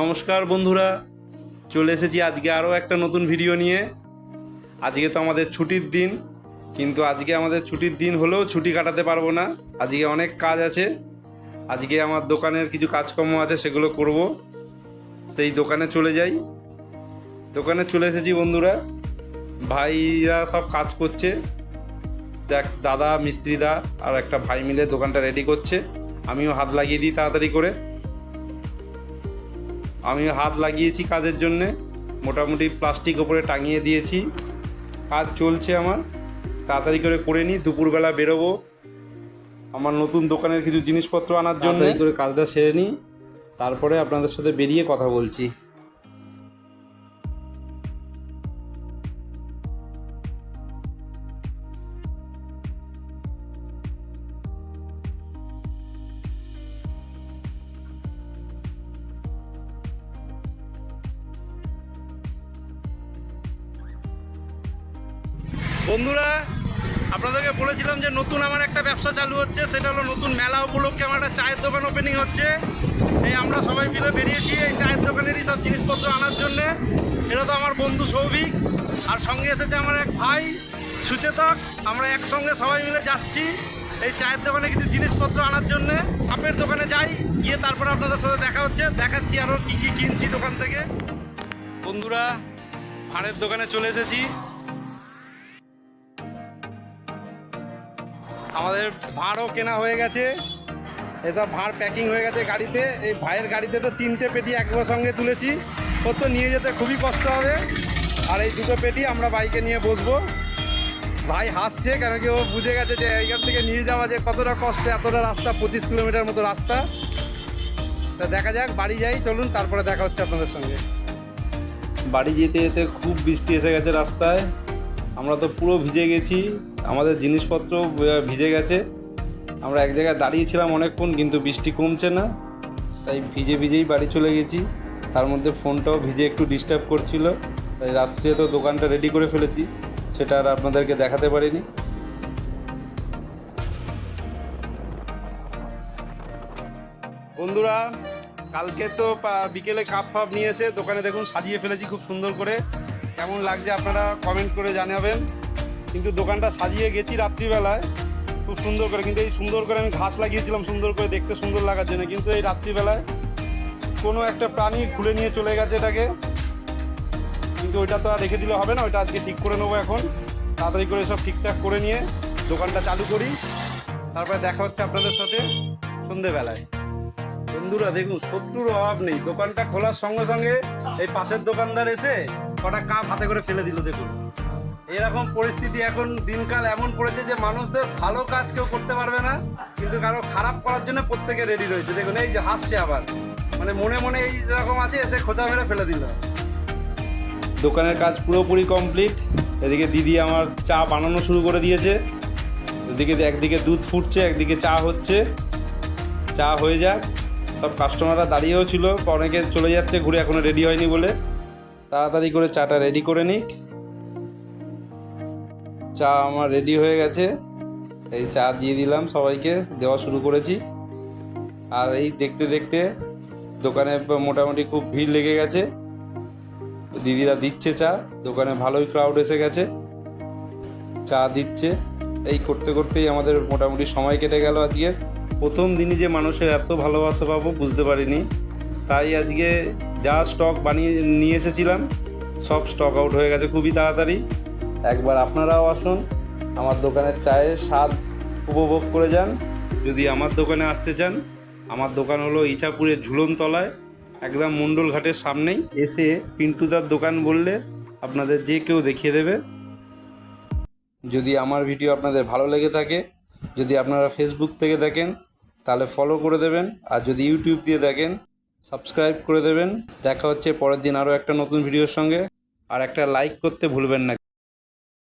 নমস্কার বন্ধুরা, চলে এসেছি আজকে আরও একটা নতুন ভিডিও নিয়ে। আজকে তো আমাদের ছুটির দিন, কিন্তু আজকে আমাদের ছুটির দিন হলেও ছুটি কাটাতে পারব না। আজকে অনেক কাজ আছে, আজকে আমার দোকানের কিছু কাজকর্ম আছে, সেগুলো করব। সেই দোকানে চলে যাই। দোকানে চলে এসেছি বন্ধুরা, ভাইরা সব কাজ করছে। দেখ, দাদা, মিস্ত্রিদা আর একটা ভাই মিলে দোকানটা রেডি করছে। আমিও হাত লাগিয়ে দিই তাড়াতাড়ি করে। আমি হাত লাগিয়েছি কাজের জন্যে। মোটামুটি প্লাস্টিক ওপরে টাঙিয়ে দিয়েছি। কাজ চলছে আমার। তাড়াতাড়ি করে করে নিই, দুপুরবেলা বেরোবো। আমার নতুন দোকানের কিছু জিনিসপত্র আনার জন্য। করে কাজটা সেরে নিই। তারপরে আপনাদের সাথে বেরিয়ে কথা বলছি। বন্ধুরা, আপনাদেরকে বলেছিলাম যে নতুন আমার একটা ব্যবসা চালু হচ্ছে, সেটা হলো নতুন মেলা উপলক্ষে আমার একটা চায়ের দোকান ওপেনিং হচ্ছে। এই আমরা সবাই মিলে বেরিয়েছি এই চায়ের দোকানেরই সব জিনিসপত্র আনার জন্যে। এটা তো আমার বন্ধু সৌভিক, আর সঙ্গে এসেছে আমার এক ভাই, সুচেতক। আমরা একসঙ্গে সবাই মিলে যাচ্ছি এই চায়ের দোকানে কিছু জিনিসপত্র আনার জন্যে। আপের দোকানে যাই, গিয়ে তারপরে আপনাদের সাথে দেখা হচ্ছে, দেখাচ্ছি আরও কী কী কিনছি দোকান থেকে। বন্ধুরা ভাঁড়ের দোকানে চলে এসেছি। আমাদের ভাঁড়ও কেনা হয়ে গেছে। এটা ভাঁড় প্যাকিং হয়ে গেছে গাড়িতে। এই ভাইয়ের গাড়িতে তো তিনটে পেটি একবার সঙ্গে তুলেছি। ওর তো নিয়ে যেতে খুবই কষ্ট হবে। আর এই দুটো পেটি আমরা বাইকে নিয়ে বসবো। ভাই হাসছে কেন কি ও বুঝে গেছে যে এইখান থেকে নিয়ে যাওয়া যে কতটা কষ্ট, এতটা রাস্তা, পঁচিশ কিলোমিটার মতো রাস্তা। তা দেখা যাক, বাড়ি যাই, চলুন, তারপরে দেখা হচ্ছে আপনাদের সঙ্গে। বাড়ি যেতে যেতে খুব বৃষ্টি এসে গেছে রাস্তায়। আমরা তো পুরো ভিজে গেছি, আমাদের জিনিসপত্র ভিজে গেছে। আমরা এক জায়গায় দাঁড়িয়েছিলাম অনেকক্ষণ, কিন্তু বৃষ্টি কমছে না। তাই ভিজে ভিজেই বাড়ি চলে গেছি। তার মধ্যে ফোনটাও ভিজে একটু ডিস্টার্ব করছিল। তাই রাত্রে তো দোকানটা রেডি করে ফেলেছি। সেটা আর আপনাদেরকে দেখাতে পারিনি। বন্ধুরা, কালকে তো বিকেলে কাপ ফাপ নিয়ে এসে দোকানে দেখুন সাজিয়ে ফেলেছি খুব সুন্দর করে। কেমন লাগছে আপনারা কমেন্ট করে জানাবেন। কিন্তু দোকানটা সাজিয়ে গেছি রাত্রিবেলায়। খুব সুন্দর করে, কিন্তু এই সুন্দর করে আমি ঘাস লাগিয়েছিলাম, সুন্দর করে দেখতে সুন্দর লাগার জন্য। কিন্তু এই রাত্রিবেলায় কোনো একটা প্রাণী খুলে নিয়ে চলে গেছে এটাকে। কিন্তু ওইটা তো আর রেখে দিলে হবে না, ওইটা আজকে ঠিক করে নেব এখন। তাড়াতাড়ি করে সব ঠিকঠাক করে নিয়ে দোকানটা চালু করি। তারপরে দেখা হচ্ছে আপনাদের সাথে সন্ধেবেলায়। বন্ধুরা, দেখুন, শত্রুর অভাব নেই। দোকানটা খোলার সঙ্গে সঙ্গে এই পাশের দোকানদার এসে কটা কাপ হাতে করে ফেলে দিল, দেখুন। এরকম পরিস্থিতি এখন, দিনকাল এমন পড়েছে যে মানুষদের ভালো কাজ কেউ করতে পারবে না, কিন্তু কারও খারাপ করার জন্য প্রত্যেকে রেডি রয়েছে। দেখুন, এই যে হাসছে আবার। মানে মনে মনে এই রকম আছে, এসে খোঁচা মেরে ফেলে দিল। দোকানের কাজ পুরোপুরি কমপ্লিট এদিকে দিদি আমার চা বানানো শুরু করে দিয়েছে। এদিকে একদিকে দুধ ফুটছে, একদিকে চা হচ্ছে। চা হয়ে যাক। সব কাস্টমাররা দাঁড়িয়েও ছিল অনেকে চলে যাচ্ছে, ঘুরে এখনও রেডি হয়নি বলে। তাড়াতাড়ি করে চাটা রেডি করে নিক। চা আমার রেডি হয়ে গেছে। এই চা দিয়ে দিলাম সবাইকে, দেওয়া শুরু করেছি। আর এই দেখতে দেখতে দোকানে মোটামুটি খুব ভিড় লেগে গেছে। দিদিরা দিচ্ছে চা, দোকানে ভালোই ক্রাউড এসে গেছে। চা দিচ্ছে। এই করতে করতেই আমাদের মোটামুটি সময় কেটে গেল আজকে। প্রথম দিনই যে মানুষের এত ভালোবাসা পাবো বুঝতে পারিনি। তাই আজকে যা স্টক বানিয়ে নিয়ে এসেছিলাম, সব স্টক আউট হয়ে গেছে খুবই তাড়াতাড়ি। একবার আপনারাও আসুন, আমার দোকানের চায়ের স্বাদ উপভোগ করে যান। যদি আমার দোকানে আসতে চান, আমার দোকান হলো ইছাপুরের ঝুলনতলায়, একদম মণ্ডল ঘাটের সামনেই। এসে পিন্টুদার দোকান বললে আপনাদের যে কেউ দেখিয়ে দেবে। যদি আমার ভিডিও আপনাদের ভালো লেগে থাকে, যদি আপনারা ফেসবুক থেকে দেখেন তাহলে ফলো করে দেবেন। আর যদি ইউটিউব দিয়ে দেখেন সাবস্ক্রাইব করে দেবেন। দেখা হচ্ছে পরের দিন আরও একটা নতুন ভিডিওর সঙ্গে। আর একটা লাইক করতে ভুলবেন না।